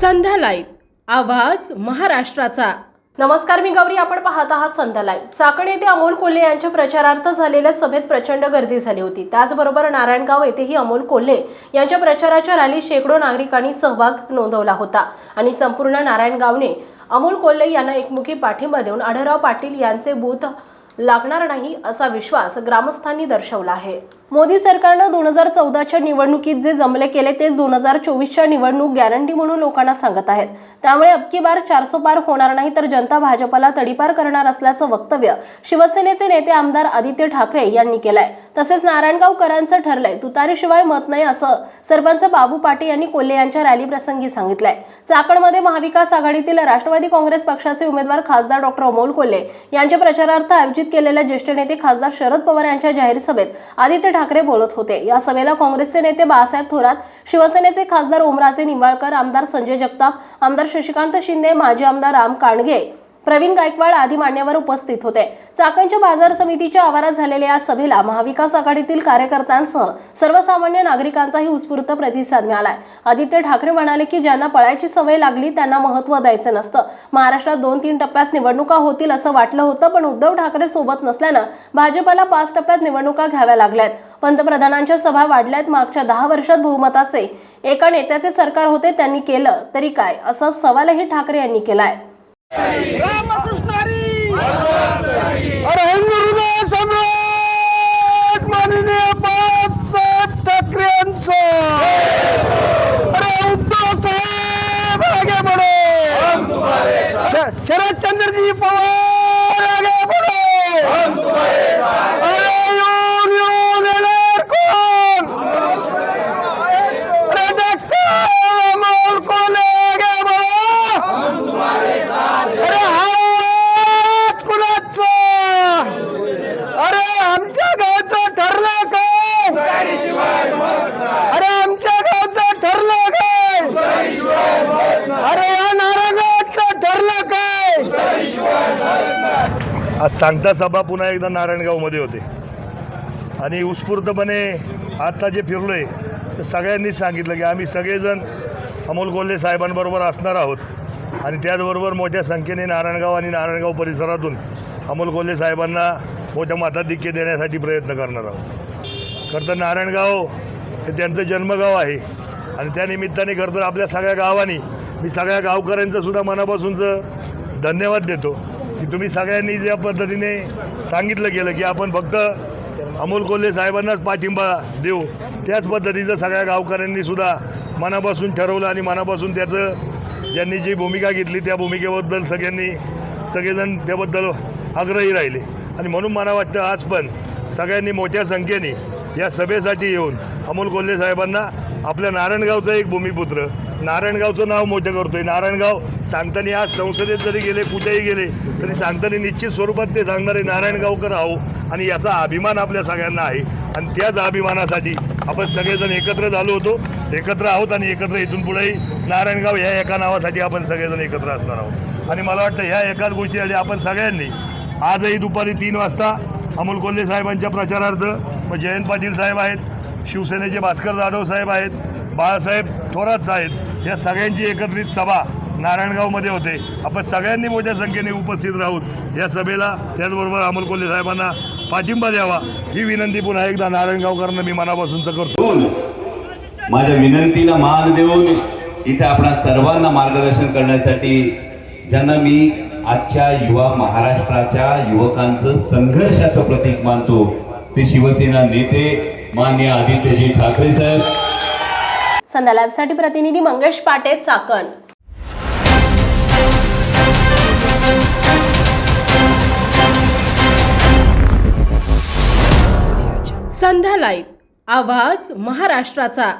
संध्या live आवाज महाराष्ट्राचा. नमस्कार मी गौरी. आपण पाहत आहात संध्या लाईव्ह. चाकण येथे अमोल कोल्हे यांच्या प्रचारार्थ झालेल्या सभेत प्रचंड गर्दी झाली होती. त्याचबरोबर नारायणगाव येथेही अमोल कोल्हे यांच्या प्रचाराच्या रॅलीत शेकडो नागरिकांनी सहभाग नोंदवला होता. आणि संपूर्ण नारायणगावने अमोल कोल्हे यांना एकमुखी पाठिंबा देऊन आढळराव पाटील यांचे बूथ लागणार नाही असा विश्वास ग्रामस्थांनी दर्शवला आहे. मोदी सरकारनं दोन हजार चौदाच्या निवडणुकीत जे जमले केले तेच दोन हजार चोवीसच्या निवडणूक गॅरंटी म्हणून लोकांना सांगत आहेत. त्यामुळे अबकी बार चारसो पार होणार नाही तर जनता भाजपला तडीपार करणार असल्याचं वक्तव्य शिवसेनेचे नेते आमदार आदित्य ठाकरे यांनी केलंय. तसेच नारायणगावकरांचं ठरलंय तुतारीशिवाय मत नाही असं सरपंच बाबू पाटे यांनी कोल्हे यांच्या रॅली प्रसंगी सांगितलंय. चाकणमध्ये महाविकास आघाडीतील राष्ट्रवादी काँग्रेस पक्षाचे उमेदवार खासदार डॉक्टर अमोल कोल्हे यांच्या प्रचारार्थ आयोजित केलेल्या ज्येष्ठ नेते खासदार शरद पवार यांच्या जाहीर सभेत आदित्य ठाकरे बोलत होते. या सभेला काँग्रेसचे नेते बाळासाहेब थोरात शिवसेनेचे खासदार ओमराजे निंबाळकर आमदार संजय जगताप आमदार शशिकांत शिंदे माजी आमदार राम कांडगे प्रवीण गायकवाड आदी मान्यवर उपस्थित होते. चाकणच्या बाजार समितीच्या आवारात झालेल्या या सभेला महाविकास आघाडीतील कार्यकर्त्यांसह सर्वसामान्य नागरिकांचाही उत्स्फूर्त प्रतिसाद मिळालाय. आदित्य ठाकरे म्हणाले की ज्यांना पळायची सवय लागली त्यांना महत्त्व द्यायचं नसतं. महाराष्ट्रात दोन तीन टप्प्यात निवडणुका होतील असं वाटलं होतं पण उद्धव ठाकरे सोबत नसल्यानं भाजपला पाच टप्प्यात निवडणुका घ्याव्या लागल्यात. पंतप्रधानांच्या सभा वाढल्यात मागच्या दहा वर्षात बहुमताचे एका नेत्याचे सरकार होते त्यांनी केलं तरी काय? असा सवालही ठाकरे यांनी केलाय. Vamos आज सांगता सभा पुन्हा एकदा नारायणगावमध्ये होते. आणि उत्स्फूर्तपणे आत्ता जे फिरलो आहे तर सगळ्यांनीच सांगितलं की आम्ही सगळेजण अमोल कोल्हे साहेबांबरोबर असणार आहोत. आणि त्याचबरोबर मोठ्या संख्येने नारायणगाव आणि नारायणगाव परिसरातून अमोल कोल्हे साहेबांना मोठ्या मताधिक्य देण्यासाठी प्रयत्न करणार आहोत. खरं तर नारायणगाव हे त्यांचं जन्मगाव आहे. आणि त्यानिमित्ताने खरं तर आपल्या सगळ्या गावांनी मी सगळ्या गावकऱ्यांचं सुद्धा मनापासूनचं धन्यवाद देतो. की तुम्ही सगळ्यांनी ज्या पद्धतीने सांगितलं गेलं की आपण फक्त अमोल कोल्हे साहेबांनाच पाठिंबा देऊ त्याच पद्धतीचं सगळ्या गावकऱ्यांनी सुद्धा मनापासून ठरवलं आणि मनापासून त्याचं ज्यांनी जी भूमिका घेतली त्या भूमिकेबद्दल सगळ्यांनी सगळेजण त्याबद्दल आग्रही राहिले. आणि म्हणून मला वाटतं आज पण सगळ्यांनी मोठ्या संख्येने या सभेसाठी येऊन अमोल कोल्हे साहेबांना आपल्या नारायणगावचा एक भूमिपुत्र नारायणगावचं नाव मोठं करतोय. नारायणगाव सांगताना आज संसदेत जरी गेले कुठेही गेले तरी सांगताना निश्चित स्वरूपात ते सांगणारे नारायणगावकर आहो. आणि याचा अभिमान आपल्या सगळ्यांना आहे. आणि त्याच अभिमानासाठी आपण सगळेजण एकत्र झालो होतो. एकत्र आहोत आणि एकत्र इथून पुढेही नारायणगाव ह्या एका नावासाठी आपण सगळेजण एकत्र असणार आहोत. आणि मला वाटतं ह्या एकाच गोष्टीसाठी आपण सगळ्यांनी आजही दुपारी तीन वाजता अमोल कोल्हे साहेबांच्या प्रचारार्थ मग जयंत पाटील साहेब आहेत शिवसेनेचे भास्कर जाधव साहेब आहेत बाळासाहेब थोरात साहेब या सगळ्यांची एकत्रित सभा नारायणगावमध्ये होते. आपण सगळ्यांनी मोठ्या संख्येने उपस्थित राहून या सभेला त्याचबरोबर अमोल कोल्हे साहेबांना पाठिंबा द्यावा. ही विनंती पुन्हा एकदा नारायणगावकरांना मी मनापासून करतो. माझ्या विनंतीला मान देऊन इथे आपणा सर्वांना मार्गदर्शन करण्यासाठी ज्यांना मी आजच्या युवा महाराष्ट्राच्या युवकांचं संघर्षाचं प्रतीक मानतो ते शिवसेना नेते मान्य आदित्यजी ठाकरे साहेब. संध्या लाईव्हसाठी प्रतिनिधी मंगेश पाटे चाकण. संध्या लाईव्ह आवाज महाराष्ट्राचा.